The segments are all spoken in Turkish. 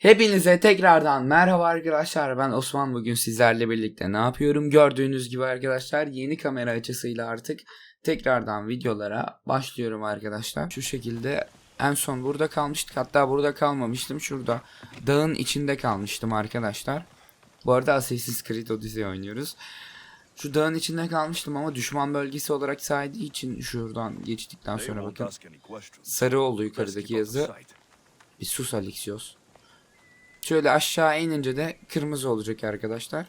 Hepinize tekrardan merhaba arkadaşlar. Ben Osman bugün sizlerle birlikte ne yapıyorum? Gördüğünüz gibi arkadaşlar yeni kamera açısıyla artık tekrardan videolara başlıyorum arkadaşlar. Şu şekilde en son burada kalmıştık. Hatta burada kalmamıştım. Şurada dağın içinde kalmıştım arkadaşlar. Bu arada Assassin's Creed Odyssey oynuyoruz. Şu dağın içinde kalmıştım ama düşman bölgesi olarak saydığı için şuradan geçtikten sonra bakın. Sarı oldu yukarıdaki yazı. Bir sus Alexios. Şöyle aşağı inince de kırmızı olacak arkadaşlar.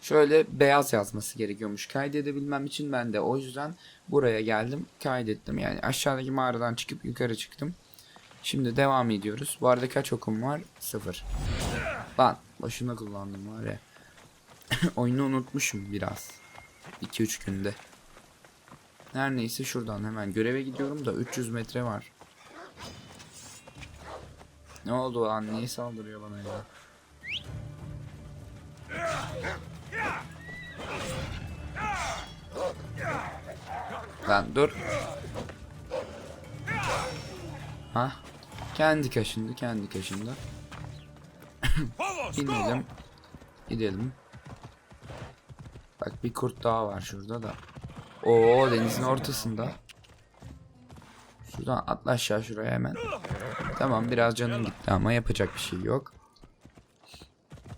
Şöyle beyaz yazması gerekiyormuş kaydedebilmem için ben de o yüzden buraya geldim kaydettim. Yani aşağıdaki mağaradan çıkıp yukarı çıktım. Şimdi devam ediyoruz. Bu arada kaç okum var? Sıfır. Lan boşuna kullandım var ya. Oyunu unutmuşum biraz. 2-3 günde. Her neyse şuradan hemen göreve gidiyorum da 300 metre var. Ne oldu lan? Niye saldırıyor bana ya? Lan dur. Ha? Kendi kaşındı, kendi kaşındı. İnelim. Gidelim. Bak bir kurt daha var şurada da. Oo denizin ortasında. Şuradan atla aşağı şuraya hemen. Tamam biraz canım gitti ama yapacak bir şey yok.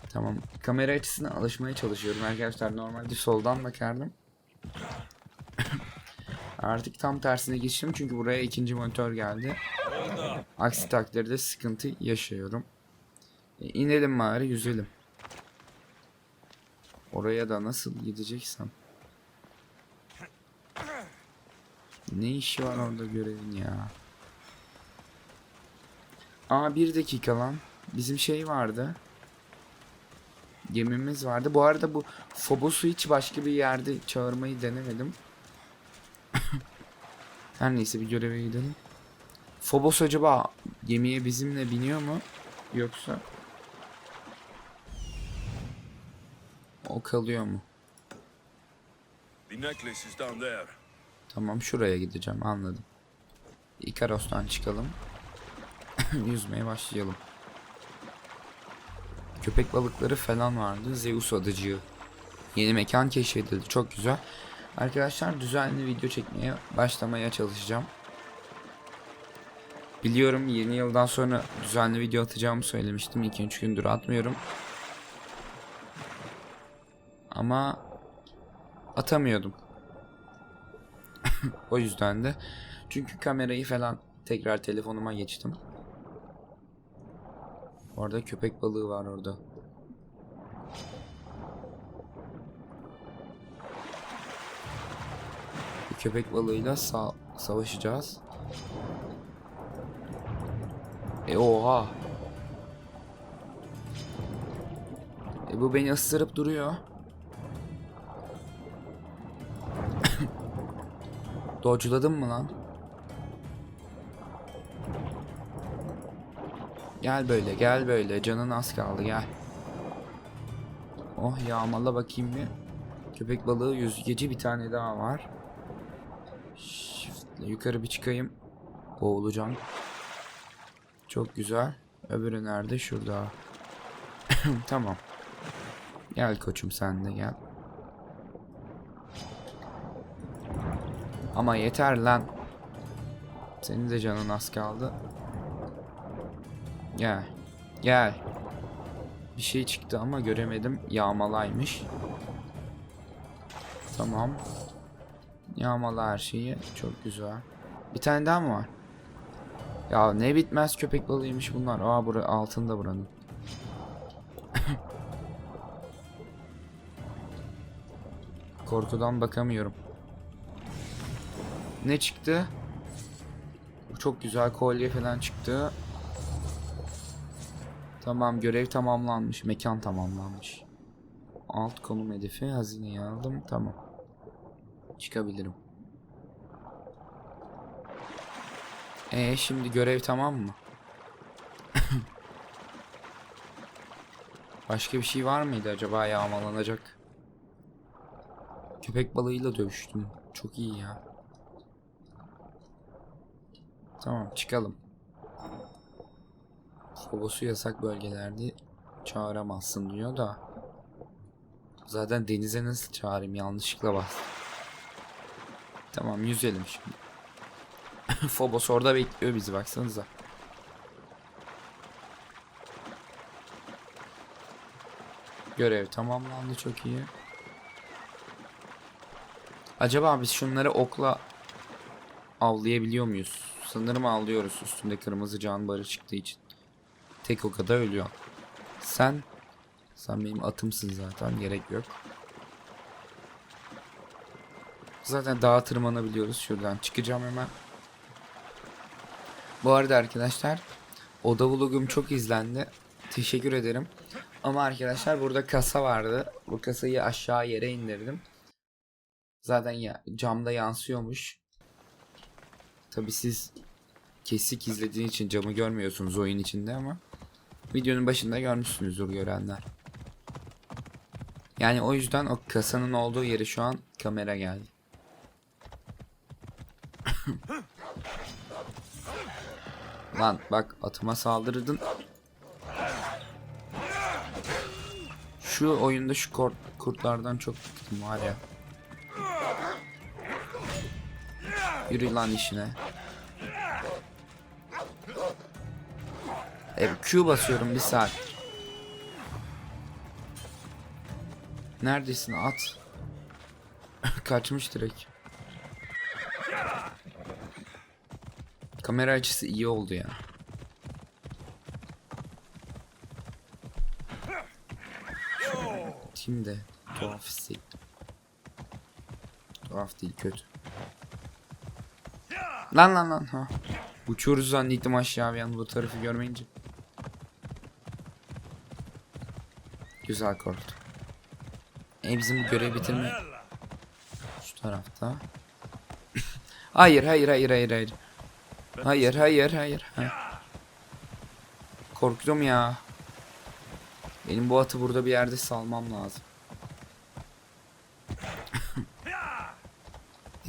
Tamam kamera açısına alışmaya çalışıyorum arkadaşlar. Normalde soldan bakardım. Artık tam tersine geçtim çünkü buraya ikinci monitör geldi. Aksi takdirde sıkıntı yaşıyorum. E, inelim bari yüzelim. Oraya da nasıl gideceksem. Ne işi var orada görevin ya. Aa bir dakika lan. Bizim şey vardı. Gemimiz vardı. Bu arada bu Phobos'u hiç başka bir yerde çağırmayı denemedim. Her neyse bir göreve gidelim. Phobos acaba gemiye bizimle biniyor mu? Yoksa o kalıyor mu? Tamam şuraya gideceğim anladım. Ikaros'tan çıkalım. Yüzmeye başlayalım. Köpek balıkları falan vardı. Zeus adacığı. Yeni mekan keşfedildi. Çok güzel. Arkadaşlar düzenli video çekmeye başlamaya çalışacağım. Biliyorum yeni yıldan sonra düzenli video atacağımı söylemiştim. 2-3 gündür atmıyorum. Ama atamıyordum. O yüzden de. Çünkü kamerayı falan tekrar telefonuma geçtim. Orada köpek balığı var orada. Bu köpek balığıyla sa savaşacağız. E oha. E bu beni ısırıp duruyor. Dodge'ladın mı lan? Gel böyle gel böyle canın az kaldı gel. Oh yağmala bakayım bir. Köpek balığı yüzgeci bir tane daha var. Shift'le yukarı bir çıkayım. Boğulacağım. Çok güzel. Öbürü nerede? Şurada. tamam. Gel koçum sen de gel. Ama yeter lan. Senin de canın az kaldı. Gel. Gel. Bir şey çıktı ama göremedim. Yağmalaymış. Tamam. Yağmala her şeyi. Çok güzel. Bir tane daha mı var? Ya ne bitmez köpek balığıymış bunlar. Aa bura altında buranın. Korkudan bakamıyorum. Ne çıktı? Çok güzel kolye falan çıktı. Tamam görev tamamlanmış. Mekan tamamlanmış. Alt konum hedefi hazineyi aldım. Tamam. Çıkabilirim. E şimdi görev tamam mı? Başka bir şey var mıydı acaba yağmalanacak? Köpek balığıyla dövüştüm. Çok iyi ya. Tamam çıkalım. Phobos'u yasak bölgelerde çağıramazsın diyor da. Zaten denize nasıl çağırayım yanlışlıkla bas. Tamam yüzelim şimdi. Phobos orada bekliyor bizi baksanıza. Görev tamamlandı çok iyi. Acaba biz şunları okla avlayabiliyor muyuz? Sanırım avlıyoruz üstünde kırmızı can barı çıktığı için. Tek okada ölüyor. Sen sen benim atımsın zaten gerek yok. Zaten dağa tırmanabiliyoruz şuradan. Çıkacağım hemen. Bu arada arkadaşlar oda vlogum çok izlendi. Teşekkür ederim. Ama arkadaşlar burada kasa vardı. Bu kasayı aşağı yere indirdim. Zaten ya, camda yansıyormuş. Tabi siz kesik izlediğin için camı görmüyorsunuz oyun içinde ama videonun başında görmüşsünüzdür görenler. Yani o yüzden o kasanın olduğu yeri şu an kamera geldi. Lan bak atıma saldırdın. Şu oyunda şu kort, kurtlardan çok var ya. Yürü lan işine. E, Q basıyorum bir saat. Neredesin at? Kaçmış direkt. Kamera açısı iyi oldu ya. Şimdi tuhaf hissettim. Tuhaf değil kötü. Lan lan lan ha. Uçuyoruz zannettim aşağı bir an bu tarafı görmeyince. Güzel korktu. E bizim görev bitirme. Şu tarafta. hayır hayır hayır hayır hayır. Hayır hayır hayır. Ha. Korktum ya. Benim bu atı burada bir yerde salmam lazım.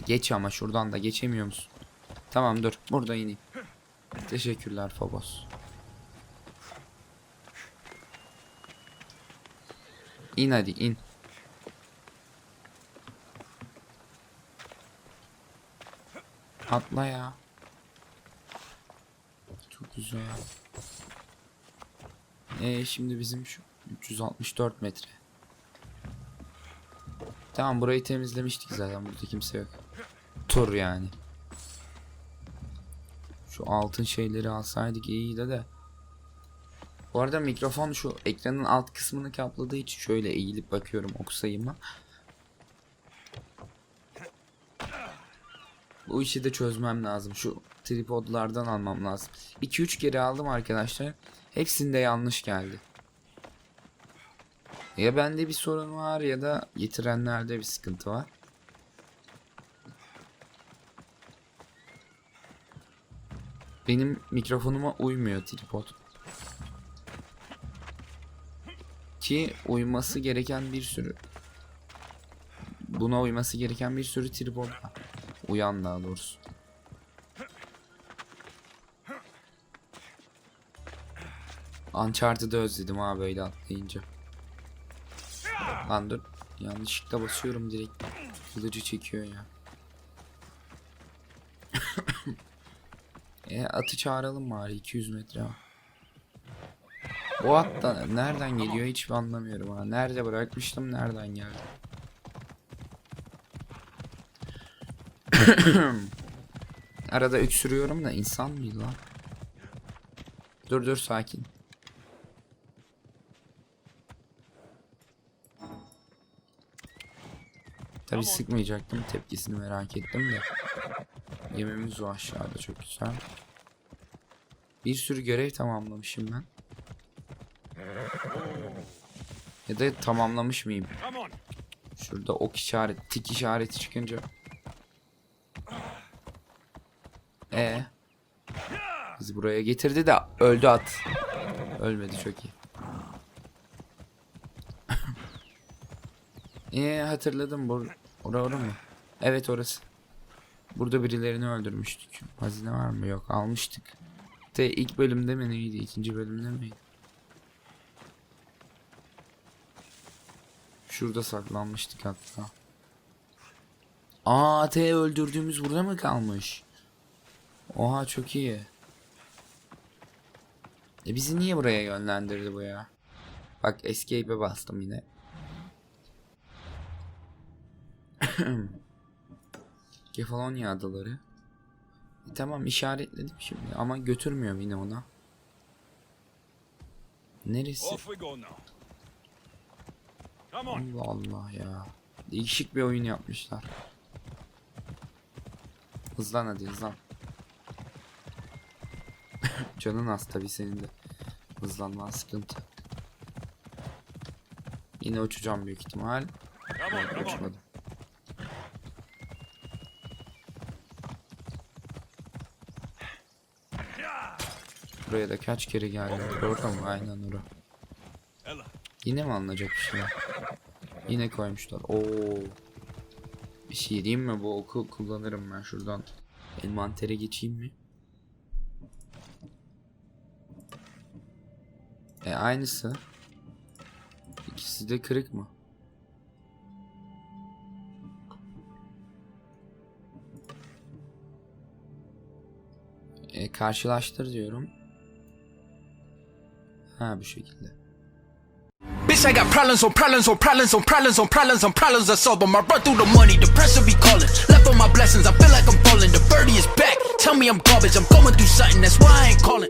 Geç ama şuradan da geçemiyor musun? Tamam dur burada ineyim. Teşekkürler Phobos. İn hadi in. Atla ya. Çok güzel. Ee, şimdi bizim şu 364 metre. Tamam burayı temizlemiştik zaten burada kimse yok. Tur yani. Şu altın şeyleri alsaydık iyiydi de. Bu arada mikrofon şu ekranın alt kısmını kapladığı için şöyle eğilip bakıyorum ok sayıma. Bu işi de çözmem lazım. Şu tripodlardan almam lazım. 2-3 kere aldım arkadaşlar. Hepsinde yanlış geldi. Ya bende bir sorun var ya da getirenlerde bir sıkıntı var. Benim mikrofonuma uymuyor tripod. Ki uyması gereken bir sürü buna uyması gereken bir sürü tripod. Uyan daha doğrusu. Uncharted'ı özledim ha böyle atlayınca. Lan dur. Yanlışlıkla basıyorum direkt. Kılıcı çekiyor ya. e atı çağıralım bari 200 metre var. O at da nereden geliyor hiç anlamıyorum ha. Nerede bırakmıştım nereden geldi. Arada öksürüyorum da insan mıydı lan? Dur dur sakin. Tabi sıkmayacaktım tepkisini merak ettim de. Yemimiz o aşağıda çok güzel. Bir sürü görev tamamlamışım ben. Ya da tamamlamış mıyım? Şurada ok işaret, tik işareti çıkınca. E Bizi buraya getirdi de öldü at. Ölmedi çok iyi. Ee hatırladım bu ora ora mı? Evet orası. Burada birilerini öldürmüştük. Hazine var mı? Yok almıştık. T ilk bölümde mi neydi? ikinci bölümde miydi? Şurada saklanmıştık hatta. Aa T öldürdüğümüz burada mı kalmış? Oha çok iyi. E bizi niye buraya yönlendirdi bu ya? Bak escape'e bastım yine. Kefalonya adaları. E tamam işaretledim şimdi ama götürmüyorum yine ona. Neresi? Allah Allah ya. Değişik bir oyun yapmışlar. Hızlan hadi hızlan. Canın az tabi senin de. Hızlanman sıkıntı. Yine uçacağım büyük ihtimal. On. uçmadım. Buraya da kaç kere geldim. Orada mı? Aynen orada. Yine mi alınacak bir şeyler? Yine koymuşlar. Oo. Bir şey diyeyim mi? Bu oku kullanırım ben şuradan. Envantere geçeyim mi? E aynısı. İkisi de kırık mı? E, karşılaştır diyorum. Ha bu şekilde. Bitch, I got problems on problems on problems on problems on problems on problems I solve 'em. I run through the money, the pressure be calling. Left on my blessings, I feel like I'm falling. The birdie is back. Tell me I'm garbage, I'm going through something, that's why I ain't calling.